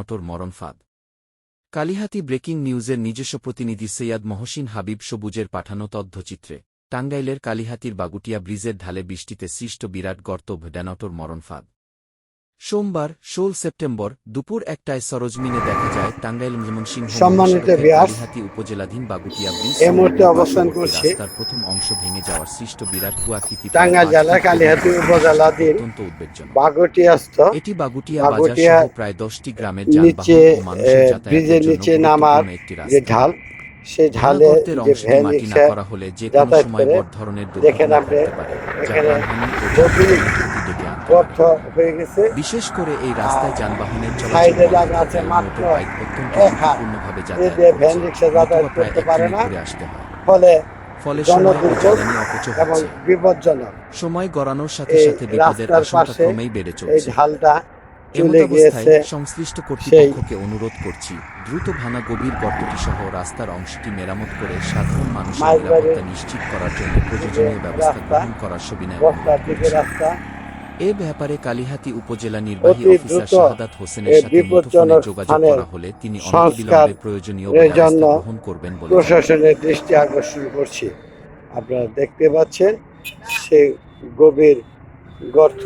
অটোর মরণ ফাঁদ। কালিহাতি ব্রেকিং নিউজের নিজস্ব প্রতিনিধি সৈয়াদ মহসিন হাবিব সবুজের পাঠানো তথ্যচিত্রে, টাঙ্গাইলের কালিহাতির বাগুটিয়া ব্রিজের ঢালে বৃষ্টিতে সৃষ্ট বিরাট গর্ত ভেডানটর মরণ ফাঁদ। সোমবার ষোল সেপ্টেম্বর দুপুর একটায় সরজমিনে দেখা যায় টাঙ্গাইল ময়মনসিংহ সম্মানিত উপজেলাধীন বাগুটিয়া ব্রিজ এই মুহূর্তে অবস্থান করছি রাস্তার প্রথম অংশ ভেঙে যাওয়ার সৃষ্ট বিরাট কুয়াকৃতি টাঙ্গাইল কালিহাতী উপজেলাধীন অত্যন্ত উদ্বেগজনক বাগটিয়াস্থ এটি বাগুটিয়া বাজার প্রায় দশটি গ্রামের নিচে ব্রিজের নিচে নামার যে ঢাল সেই ঢালে যে ভ্যান রিক্সা করা হলে যে কোনো যাতায়াত সময় করে। বড় ধরনের দেখেন আপনি এখানে গর্ত হয়ে গেছে। বিশেষ করে এই রাস্তায় যানবাহনের চলাচল আছে মাত্র এক হাত। ভ্যান রিক্সা যাতায়াত করতে পারে না। ফলে ফলে এবং বিপজ্জনক। সময় গড়ানোর সাথে সাথে বিপদের আশঙ্কা ক্রমেই বেড়ে এই ঢালটা চলে গিয়েছে। সংশ্লিষ্ট কর্তৃপক্ষকে অনুরোধ করছি দ্রুত ভাঙা গভীর গর্তটি সহ রাস্তার অংশটি মেরামত করে সাধারণ মানুষের নিরাপত্তা নিশ্চিত করার জন্য প্রয়োজনীয় ব্যবস্থা গ্রহণ করার সবিনয় রাস্তা এ ব্যাপারে কালিহাতি উপজেলা নির্বাহী অফিসার শাহাদাত হোসেনের সাথে মুঠোফোনে যোগাযোগ করা হলে তিনি অনতিবিলম্বে প্রয়োজনীয় ব্যবস্থা গ্রহণ করবেন বলে। প্রশাসনের দৃষ্টি আকর্ষণ করছি আপনারা দেখতে পাচ্ছেন সে গভীর গর্ত